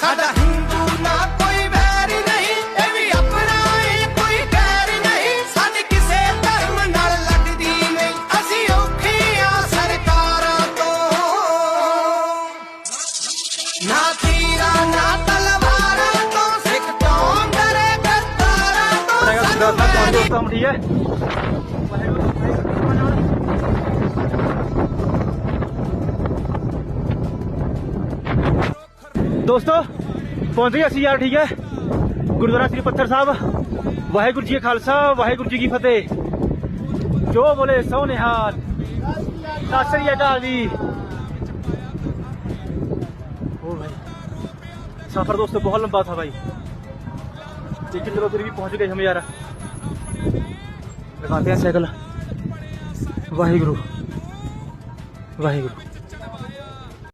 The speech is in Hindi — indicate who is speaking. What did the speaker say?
Speaker 1: ਸਾਡਾ ਹਿੰਦੂ ਨਾ ਕੋਈ ਵੈਰ ਨਹੀਂ ਇਹ ਵੀ ਆਪਣਾ ਏ ਕੋਈ ਗੈਰ ਨਹੀਂ। ਸਾਡੀ ਕਿਸੇ ਧਰਮ ਨਾਲ ਲੱਗਦੀ ਨਹੀਂ ਅਸੀਂ ਔਖੀਆਂ ਸਰਕਾਰਾਂ ਤੋਂ। ਨਾ ਤੀਰਾਂ ਨਾ ਤਲਵਾਰਾਂ ਤੋਂ ਸਿੱਖ ਕੌਮ ਡਰੇ ਕਰਤਾਰਾਂ ਤੋਂ। ਸਾਨੂੰ ਵੈਰ
Speaker 2: ਦੋਸਤੋ ਪਹੁੰਚ ਗਏ ਅਸੀਂ ਯਾਰ ਠੀਕ ਹੈ ਗੁਰਦੁਆਰਾ ਸ੍ਰੀ ਪੱਥਰ ਸਾਹਿਬ ਵਾਹਿਗੁਰੂ ਜੀ ਕਾ ਖਾਲਸਾ ਵਾਹਿਗੁਰੂ ਜੀ ਕੀ ਫਤਿਹ ਜੋ ਬੋਲੇ ਸੋ ਨਿਹਾਲ ਸਤਿ ਸ੍ਰੀ ਅਕਾਲ ਜੀ ओ भाई सफर दोस्तों बहुत लंबा था भाई लेकिन चलो फिर भी पहुंच गए हम यार लगाते हैं साइकिल वाहिगुरु वाहिगुरु